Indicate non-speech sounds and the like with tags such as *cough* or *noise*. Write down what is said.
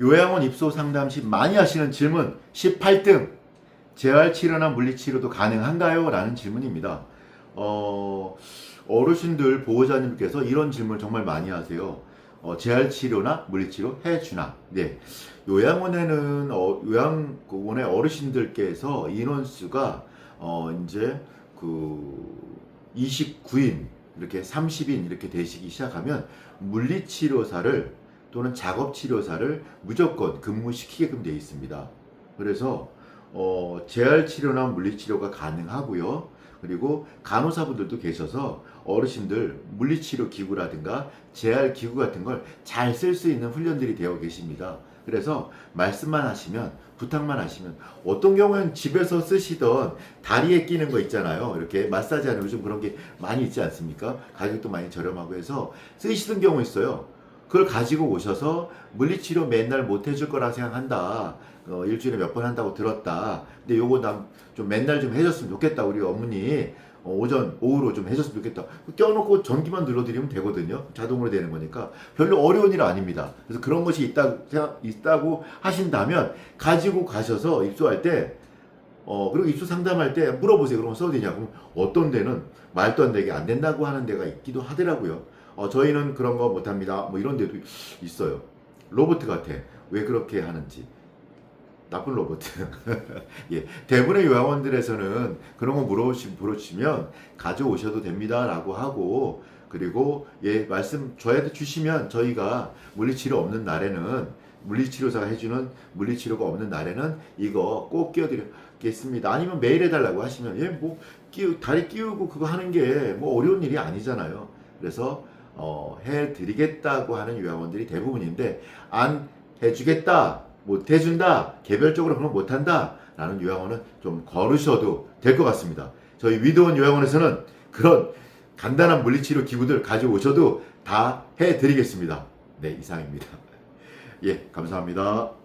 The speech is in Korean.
요양원 입소 상담 시 많이 하시는 질문 18등 재활 치료나 물리 치료도 가능한가요? 라는 질문입니다. 어, 어르신들 보호자님께서 이런 질문을 정말 많이 하세요. 어, 재활 치료나 물리 치료 해 주나? 네. 요양원에는 어, 요양원의 어르신들께서 인원수가 어, 이제 그 29인 이렇게 30인 이렇게 되시기 시작하면 물리 치료사를 또는 작업 치료사를 무조건 근무시키게끔 되어 있습니다. 그래서 어, 재활 치료나 물리 치료가 가능하고요. 그리고 간호사분들도 계셔서 어르신들 물리치료 기구라든가 재활 기구 같은 걸 잘 쓸 수 있는 훈련들이 되어 계십니다. 그래서 말씀만 하시면 부탁만 하시면 어떤 경우는 집에서 쓰시던 다리에 끼는 거 있잖아요. 이렇게 마사지 하는 요즘 그런 게 많이 있지 않습니까? 가격도 많이 저렴하고 해서 쓰시던 경우 있어요. 그걸 가지고 오셔서 물리치료 맨날 못 해줄 거라 생각한다. 어, 일주일에 몇 번 한다고 들었다. 근데 요거 난 좀 맨날 좀 해줬으면 좋겠다. 우리 어머니 어, 오전, 오후로 좀 해줬으면 좋겠다. 껴놓고 전기만 눌러드리면 되거든요. 자동으로 되는 거니까 별로 어려운 일 아닙니다. 그래서 그런 것이 있다, 생각- 있다고 하신다면 가지고 가셔서 입소할 때 어, 그리고 입소 상담할 때 물어보세요. 그러면 써도 되냐? 그럼 어떤 데는 말도 안 되게 안 된다고 하는 데가 있기도 하더라고요. 어, 저희는 그런 거 못합니다. 뭐 이런 데도 있어요. 로봇 같아. 왜 그렇게 하는지. 나쁜 로봇. *laughs* 예. 대부분의 요양원들에서는 그런 거 물어보시, 물어주시면 가져오셔도 됩니다 라고 하고 그리고 예, 말씀 저희한테 주시면 저희가 물리치료 없는 날에는 물리치료사가 해주는 물리치료가 없는 날에는 이거 꼭 끼워드리겠습니다. 아니면 매일 해달라고 하시면 예, 뭐 끼우, 다리 끼우고 그거 하는 게 뭐 어려운 일이 아니잖아요. 그래서 어, 해드리겠다고 하는 요양원들이 대부분인데 안 해주겠다, 못 해준다, 개별적으로 거 못한다 라는 요양원은 좀 걸으셔도 될 것 같습니다. 저희 위도원 요양원에서는 그런 간단한 물리치료 기구들 가져오셔도 다 해드리겠습니다. 네, 이상입니다. *laughs* 예, 감사합니다.